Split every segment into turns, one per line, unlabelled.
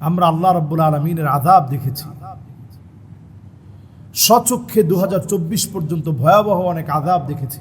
আমরা আল্লাহ রব্বুল আলমিনের আজাব দেখেছি। সচক্ষে দু হাজার চব্বিশ পর্যন্ত ভয়াবহ অনেক আজাব দেখেছি।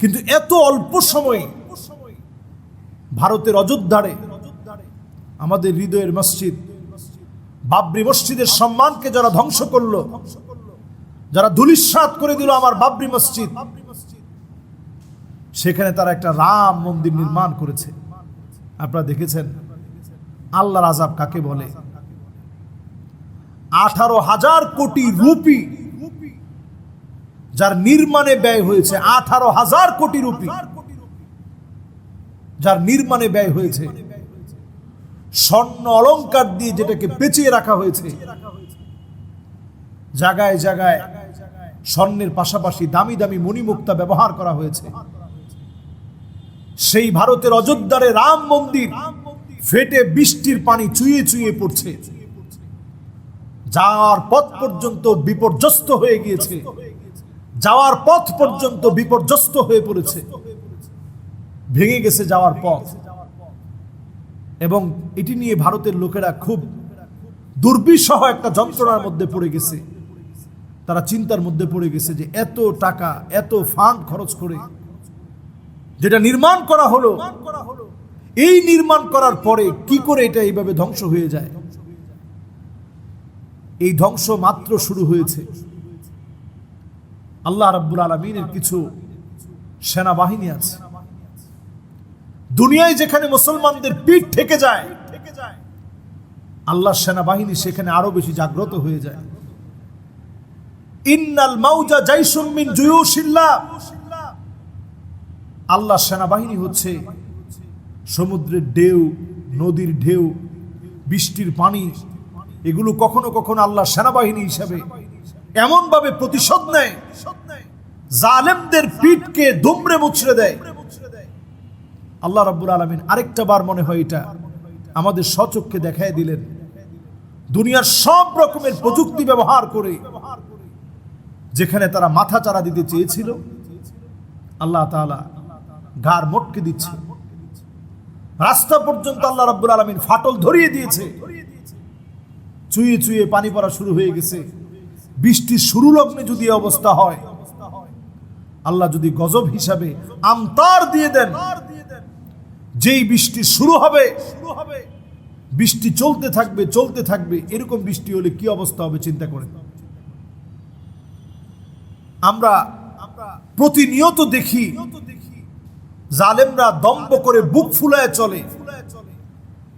কিন্তু এত অল্প সময়ে ভারতের অযোধ্যারে আমাদের হৃদয়ের মসজিদ, বাবরি মসজিদের সম্মানকে যারা ধ্বংস করল, যারা ধুলিস্বাত করে দিল আমার বাবরি মসজিদ, সেখানে তারা একটা রাম মন্দির নির্মাণ করেছে। আপনারা দেখেছেন আল্লাহর আজাব কাকে বলে? আঠারো হাজার কোটি রুপি। যার নির্মাণে ব্যয় হয়েছে আঠারো হাজার কোটি রুপি। যার নির্মাণে ব্যয় হয়েছে স্বর্ণ অলংকার দিয়ে যেটাকে পেঁচিয়ে রাখা হয়েছে। জায়গায় জায়গায় স্বর্ণের পাশাপাশি দামি দামি মণিমুক্তা ব্যবহার করা হয়েছে। সেই ভারতের অযোধ্যারে রাম মন্দির ফেটে বৃষ্টির পানি চুইয়ে চুইয়ে পড়ছে। যাওয়ার পথ পর্যন্ত বিপর্যস্ত হয়ে গিয়েছে। যাওয়ার পথ পর্যন্ত বিপর্যস্ত হয়ে পড়েছে। ভেঙে গেছে যাওয়ার পথ। এবং এটি নিয়ে ভারতের লোকেরা খুব দুর্বিষহ একটা যন্ত্রণার মধ্যে পড়ে গেছে। তারা চিন্তার মধ্যে পড়ে গেছে যে এত টাকা, এত ফান্ড খরচ করে, যেটা নির্মাণ করা হলো এই নির্মাণ করার পরে কি করে এটা এইভাবে ধ্বংস হয়ে যায়? এই ধ্বংস মাত্র শুরু হয়েছে। আল্লাহ রাব্বুল আলমিনের কিছু সেনাবাহিনী আছে। দুনিয়ায় যেখানে মুসলমানদের পিঠ থেকে যায় আল্লাহ সেনাবাহিনী সেখানে আরও বেশি জাগ্রত হয়ে যায়। ইন্নাল মাউজা জাইসুম মিন জুয়ুশিল্লাহ। আল্লাহ সেনাবাহিনী হচ্ছে সমুদ্রের ঢেউ, নদীর ঢেউ, বৃষ্টির পানি, এগুলো কখনো কখনো আল্লাহ সেনাবাহিনী হিসাবে এমনভাবে প্রতিশোধ নেয়, জালেমদের পিঠকে দুমড়ে মুচড়ে দেয়। আল্লাহ রাব্বুল আলমিন আরেকটা বার মনে হয় এটা, আমাদের সচক্ষে দেখায় দিলেন। দুনিয়ার সব রকমের প্রযুক্তি ব্যবহার করে, যেখানে তারা মাথা চারা দিতে চেয়েছিল, আল্লাহ তাআলা গার মটকে দিচ্ছে। রাস্তা পর্যন্ত আল্লাহ রাব্বুল আলমিন ফাটল ধরিয়ে দিয়েছে। চুয়ে চুয়ে পানি পড়া শুরু হয়ে গেছে। বৃষ্টির শুরু লগ্নে যদি অবস্থা হয়, আল্লাহ যদি গজব হিসাবে আমতার দিয়ে দেন, যেই বৃষ্টি শুরু হবে, বৃষ্টি চলতে থাকবে চলতে থাকবে, এরকম বৃষ্টি হলে কি অবস্থা হবে চিন্তা করেন। আমরা প্রতিনিয়ত দেখি জালেমরা দম্ব করে বুক ফুলায় চলে।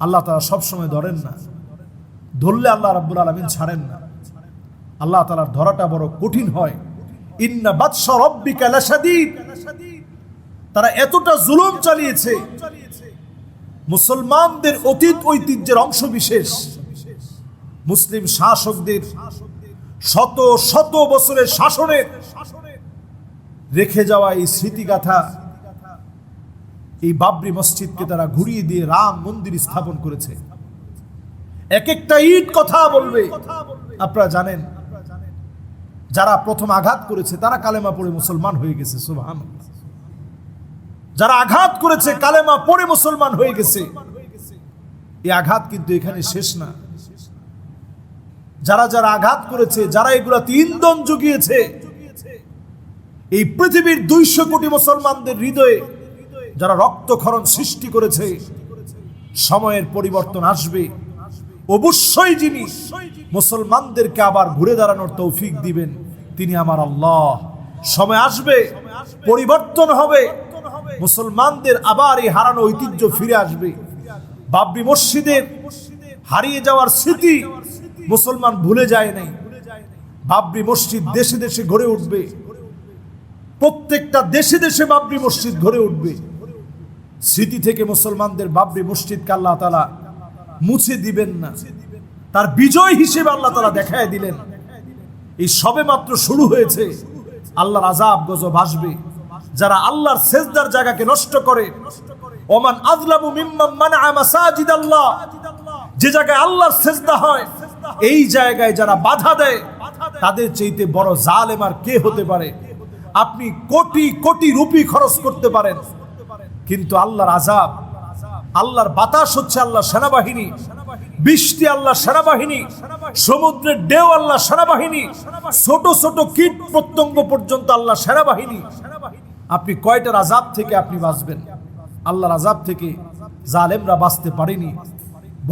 আল্লাহ তারা সবসময় ধরেন না। ধরলে আল্লাহ রাব্বুল আলমিন ছাড়েন না। আল্লাহ তালার ধরাটা বড় কঠিন হয়। ইন্না বাদশা রব্বিকা তারা এতটা জুলুম চালিয়েছে। মুসলমানদের অতীত ঐতিহ্যের অংশ বিশেষ মুসলিম শাসকদের শত শত বছরের শাসনের রেখে যাওয়া এই স্মৃতিগাথা এই বাবরি মসজিদকে তারা ঘুরিয়ে দিয়ে রাম মন্দির স্থাপন করেছে। এক একটা ইট কথা বলবে। আপনারা জানেন, যারা প্রথম আঘাত করেছে, তারা কালেমা পড়ে মুসলমান হয়ে গেছে সুবহান যারা আঘাত করেছে, কালেমা পড়ে মুসলমান হয়ে গেছে। এই আঘাত কিন্তু এখানে শেষ না। যারা যারা আঘাত করেছে, যারা এগুলাতে ইন্ধন জুগিয়েছে, এই পৃথিবীর দুইশো কোটি মুসলমানদের হৃদয়ে যারা রক্তক্ষরণ সৃষ্টি করেছে, সময়ের পরিবর্তন আসবে। অবশ্যই যিনি মুসলমানদেরকে আবার ঘুরে দাঁড়ানোর তৌফিক দিবেন, তিনি আমার আল্লাহ। সময় আসবে, পরিবর্তন হবে, মুসলমানদের আবার এই হারানো ঐতিহ্য ফিরে আসবে। বাবরি মসজিদের হারিয়ে যাওয়ার স্মৃতি মুসলমান ভুলে যায় নাই। বাবরি মসজিদ দেশে দেশে গড়ে উঠবে। প্রত্যেকটা দেশে দেশে বাবরি মসজিদ গড়ে উঠবে। স্মৃতি থেকে মুসলমানদের বাবরি মসজিদকে আল্লাহ তালা মুছে দিবেন না। তার বিজয় হিসেবে আল্লাহ তালা দেখায় দিলেন। এই সবে মাত্র শুরু হয়েছে। আল্লাহর আজাব গজব আসবে। যারা আল্লাহর সেজদার জায়গাকে নষ্ট করে, ওমান আজলামু মিম্মান মানআ মাসাজিদ আল্লাহ যে জায়গায় আল্লাহর সেজদা হয়, এই জায়গায় যারা বাধা দেয়, তাদের চাইতে বড় জালেম আর কে হতে পারে? আপনি কোটি কোটি রুপি খরচ করতে পারেন। কিন্তু আল্লাহর আজাব আল্লাহর বাতাস হচ্ছে আল্লাহ সেনাবাহিনী। বৃষ্টি আল্লাহ সেনাবাহিনী, সমুদ্রের ঢেউ আল্লাহ সেনাবাহিনী, ছোট ছোট কীট প্রত্যঙ্গ পর্যন্ত আল্লাহ সেনাবাহিনী। আপনি কয়টার আজাব থেকে আপনি বাঁচবেন? আল্লাহর আজাব থেকে জালেমরা বাঁচতে পারেনি,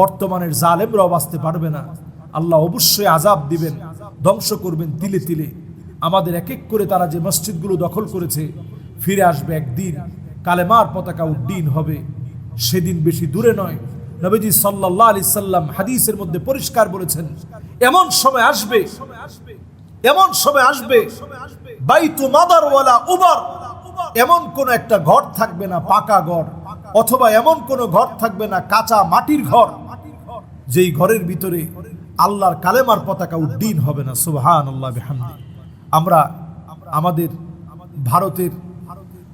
বর্তমানের জালেমরাও বাঁচতে পারবে না। আল্লাহ অবশ্যই আজাব দিবেন, ধ্বংস করবেন তিলে তিলে। আমাদের এক এক করে তারা যে মসজিদগুলো দখল করেছে, ফিরে আসবে একদিন। কালেমার পতাকা উড্ডীন হবে। সেদিন বেশি দূরে নয়। নবীজি সাল্লাল্লাহু আলাইহি সাল্লাম হাদিসের মধ্যে পরিষ্কার বলেছেন, এমন সময় আসবে, এমন সময় আসবে, বাইতু মাদার ওয়ালা উবার এমন কোন একটা ঘর থাকবে না পাকা ঘর, অথবা এমন কোন ঘর থাকবে না কাঁচা মাটির ঘর। যেই ঘরের ভিতরে আল্লাহর কালেমার পতাকা উড্ডীন হবে না সুবহান আল্লাহ আমরা আমাদের ভারতের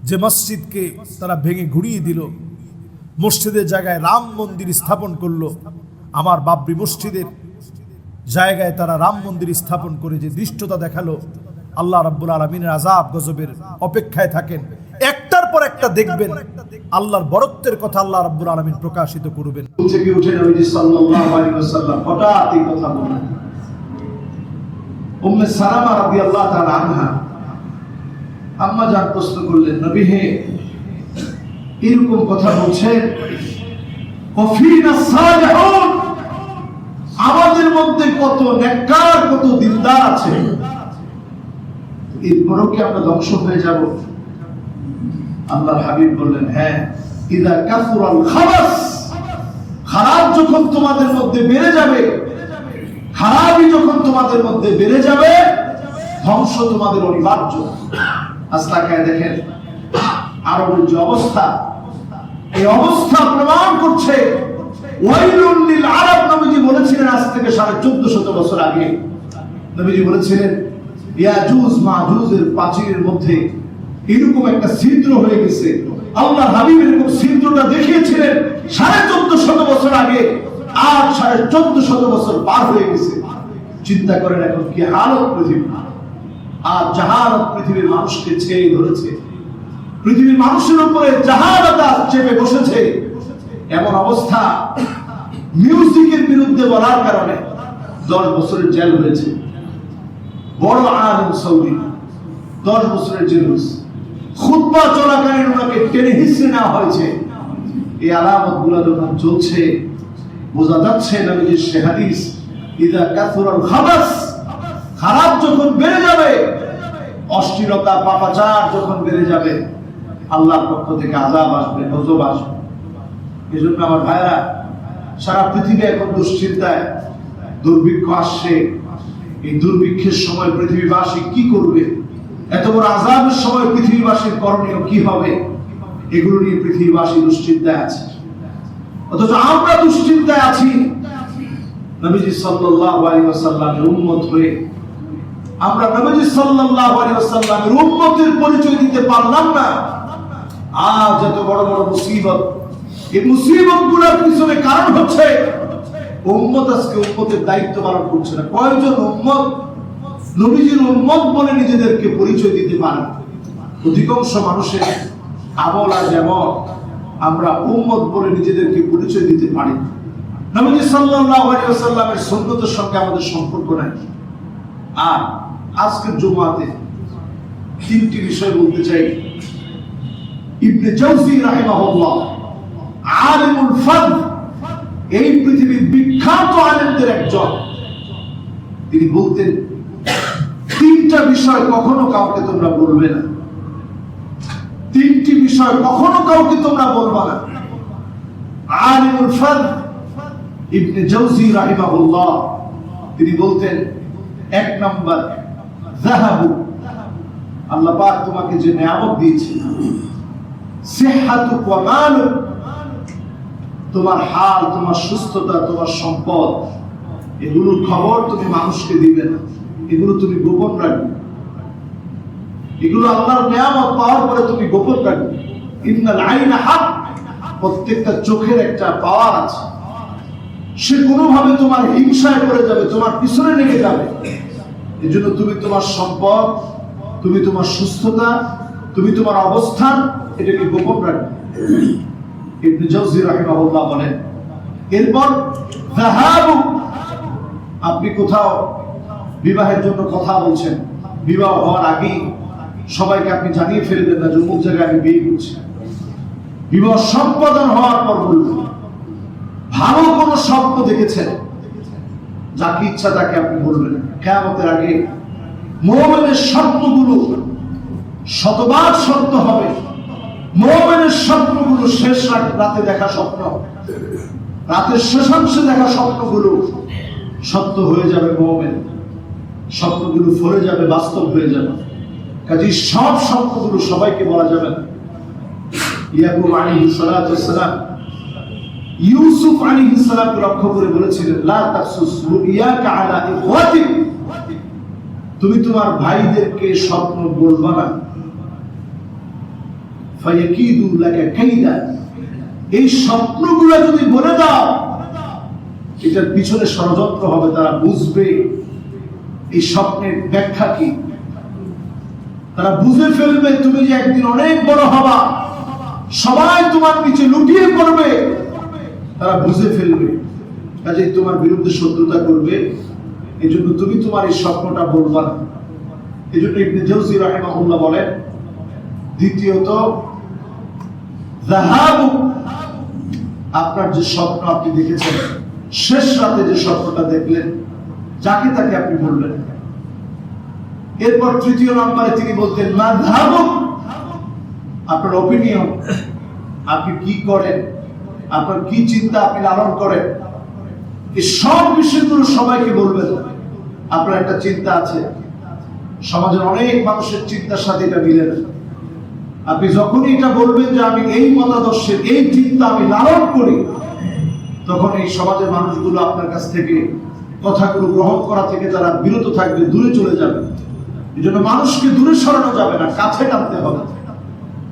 যে মসজিদকে তারা ভেঙে ঘুরিয়ে দিল, মসজিদের জায়গায় রাম মন্দির স্থাপন করল, আমার বাবরি মসজিদের জায়গায় তারা রাম মন্দির স্থাপন করে যে দৃষ্টতা দেখাল, আল্লাহ রাব্বুল আলমিনের আজাব গজবের অপেক্ষায় থাকেন। একটার পর একটা দেখবেন, আল্লাহর বরত্বের কথা আল্লাহ রাব্বুল আলমিন প্রকাশিত করবেন।
হঠাৎ আম্মা জান প্রশ্ন করলেন, নবী হে এরকম কথা বলছেন? আমাদের মধ্যে কত নেককার, কত দিলদার আছে। এরপরও কি আমরা ধ্বংস হয়ে যাব? আল্লাহর হাবিব বললেন হ্যাঁ ইদা কাসুরাল খাবাস, খারাপ যখন তোমাদের মধ্যে বেড়ে যাবে, খারাপই যখন তোমাদের মধ্যে বেড়ে যাবে, ধ্বংস তোমাদের অনিবার্য। আজ দেখেন যে অবস্থা, এই অবস্থা প্রমাণ করছে আরব নবীজি বলেছিলেন আজ থেকে সাড়ে চোদ্দ শত বছর আগে। নবীজি বলেছিলেন, ইয়াজুজ প্রাচীরের মধ্যে এরকম একটা ছিদ্র হয়ে গেছে। আল্লাহ হাবিব এরকম ছিদ্রটা দেখিয়েছিলেন সাড়ে চোদ্দ শত বছর আগে আর সাড়ে চোদ্দ শত বছর পার হয়ে গেছে। চিন্তা করেন এখন কি হালত পৃথিবী আর জাহানত পৃথিবীর মানুষকে ছেয়ে ধরেছে। পৃথিবীর মানুষের উপরে জাহানতা চেপে বসেছে। এমন অবস্থা মিউজিকের বিরুদ্ধে বলার কারণে দশ বছরের জেল হয়েছে। বড় আলম সৌদি, দশ বছরের জেল খুতবা চলাকালীন ওনাকে টেনে হিসেবে নেওয়া হয়েছে। এই আলামতগুলা যখন চলছে, বোঝা যাচ্ছে নবীজির সে হাদিস খাবাস খারাপ যখন বেড়ে যাবে অশ্লীলতা পাপাচার যখন বেড়ে যাবে, আল্লাহর পক্ষ থেকে আজাব আসবে নজব আসবে। এই জন্য আমার ভাইরা সারা পৃথিবী এখন দুশ্চিন্তায়, দুর্ভিক্ষ আসছে। এই দুর্ভিক্ষের সময় পৃথিবীবাসী কি করবে? এত বড় আজাবের সময় পৃথিবীবাসীর করণীয় কি হবে? এগুলো নিয়ে পৃথিবীবাসী দুশ্চিন্তায় আছে। অথচ আমরা দুশ্চিন্তায় আছি। নবীজি সাল্লাল্লাহু আলাইহি ওয়াসাল্লামের উম্মত হয়ে আমরা নবীজি সাল্লাল্লাহু আলাইহি ওয়াসাল্লামের উম্মতের পরিচয় দিতে পারলাম না। আজ এত বড় বড় মুসিবত। এই মুসিবতগুলোর পিছনে কারণ হচ্ছে, উম্মত আজকে উম্মতের দায়িত্ব পালন করছে না। কয়জন উম্মত? নবীজির উম্মত বলে নিজেদেরকে পরিচয় দিতে পারে অধিকাংশ মানুষের আমল আর যেমন আমরা উম্মত বলে নিজেদেরকে পরিচয় দিতে পারি। নবীজি সাল্লাল্লাহু আলাইহি ওয়াসাল্লামের সুন্নতের সঙ্গে আমাদের সম্পর্ক নাই। আর আজকের জমাতে তিনটি বিষয় বলতে চাই। ইবনে জাওজি রাহিমাহুল্লাহ আলিমুল ফাদ, এই পৃথিবীর বিখ্যাত আলেমদের একজন। তিনি বলতেন, তিনটা বিষয় কখনো কাউকে তোমরা বলবে না। তিনটি বিষয় কখনো কাউকে তোমরা বলবা না। আলিমুল ফাদ, ইবনে জাওজি রাহিমাহুল্লাহ, তিনি বলতেন, এক নাম্বার আল্লাহ পাক তোমাকে যে নিয়ামত দিয়েছে সিহাতু ওয়া মালুক, তোমার হাল, তোমার সুস্থতা, তোমার সম্পদ খবর তুমি মানুষকে দিবে না। এগুলো তুমি গোপন রাখবে। এগুলো আল্লাহর নিয়ামত পাওয়ার পরে তুমি গোপন রাখবে। ইন্নাল আইনা হাক, প্রত্যেকটা চোখের একটা পাওয়ার আছে। সে কোনোভাবে তোমার হিংসায় পড়ে যাবে, তোমার পিছনে লেগে যাবে। এই জন্য তুমি তোমার সম্পদ, তুমি তোমার সুস্থতা, তুমি তোমার অবস্থান এটাকে গোপন রাখবে। ইবনে জাওজি রাহিমাহুল্লাহ বলেন, এরপর যাহাবু, আপনি কোথাও বিবাহের জন্য কথা বলছেন, বিবাহ হওয়ার আগেই সবাইকে আপনি জানিয়ে ফেলবেন না যে অমুক জায়গায় আমি বিয়ে করছি। বিবাহ সম্পাদন হওয়ার পর বলবেন ভালো কোন স্বপ্ন দেখেছেন? যাকে ইচ্ছা তাকে আপনি বলবেন কেয়ামতের আগে মোহামেনের স্বপ্নগুলো শতবার সত্য হবে। মোহামেনের স্বপ্নগুলো শেষ রাত- দেখা স্বপ্ন। রাতের শেষাংশে দেখা স্বপ্নগুলো সত্য হয়ে যাবে মোহামেন স্বপ্নগুলো ফলে যাবে, বাস্তব হয়ে যাবে। কাজে সব স্বপ্নগুলো সবাইকে বলা যাবে না। আলাইহিস সালাতু ইউসুফ আলাইহিস সালামকে লক্ষ্য করে বলেছিলেন, লা তাকসুস আলা ইখওয়াতিক। তুমি তোমার ভাইদেরকে স্বপ্ন বলবা না। এই স্বপ্নগুলো যদি বলে দাও, এটার পিছনে ষড়যন্ত্র হবে, তারা বুঝবে এই স্বপ্নের ব্যাখ্যা কি। তারা বুঝে ফেলবে তুমি যে একদিন অনেক বড় হবা। সবাই তোমার নিচে লুটিয়ে পড়বে। তারা বুঝে ফেলবে। কাজে তোমার বিরুদ্ধে শত্রুতা করবে। এই জন্য তুমি তোমার এই স্বপ্নটা বলবা না। এই জন্য ইবনে জৌজি রাহিমাহুল্লাহ বলেন, দ্বিতীয়ত আপনার যে স্বপ্ন আপনি দেখেছেন, শেষ রাতে যে স্বপ্নটা দেখলেন, যাকে তাকে আপনি বললেন? এরপর তৃতীয় নম্বরে তিনি বলতেন, না মাযহাবু আপনার অপিনিয়ন আপনি কি করেন? আপনার কি চিন্তা আপনি লালন করেন? এই সব বিষয়গুলো সবাইকে বলবেন। আপনার একটা চিন্তা আছে। সমাজের অনেক মানুষের চিন্তার সাথে এটা মিলে না। আপনি যখনই এটা বলবেন যে আমি এই মতাদর্শের, এই চিন্তা আমি লালন করি, তখন এই সমাজের মানুষগুলো আপনার কাছ থেকে কথাগুলো গ্রহণ করা থেকে তারা বিরত থাকবে, দূরে চলে যাবে। এই জন্য মানুষকে দূরে সরানো যাবে না, কাছে টানতে হবে।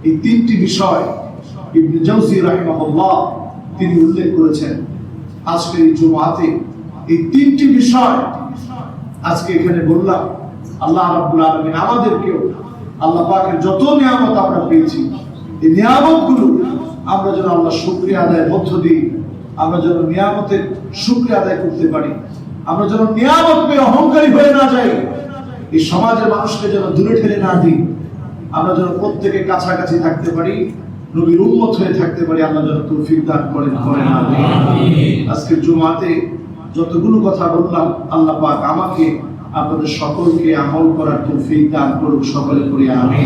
এই তিনটি বিষয় তিনি উল্লেখ করেছেন। আজকের এই জুমাতে এই তিনটি বিষয় আজকে এখানে বললাম, আল্লাহ রাব্বুল আলামিন আমাদেরকেও আল্লাহ পাকের যত নিয়ামত আমরা পেয়েছি, এই নিয়ামতগুলো আমরা যেন আল্লাহ শুকরিয়া আদায়ের মধ্য দিই আমরা যেন নিয়ামতের শুক্রিয়া আদায় করতে পারি। আমরা যেন নিয়ামত পেয়ে অহংকারী হয়ে না যাই। এই সমাজের মানুষকে যেন দূরে ঠেলে না দিই। আমরা যেন প্রত্যেকে কাছাকাছি থাকতে পারি, নবীর উন্মত হয়ে থাকতে পারি, আল্লাহ যেন তৌফিক দান করেন করেন। আজকের জুমাতে যতগুলো কথা বললাম, আল্লাহ পাক আমাকে আপনাদের সকলকে আমল করার তৌফিক দান করুক সকলে করে আমি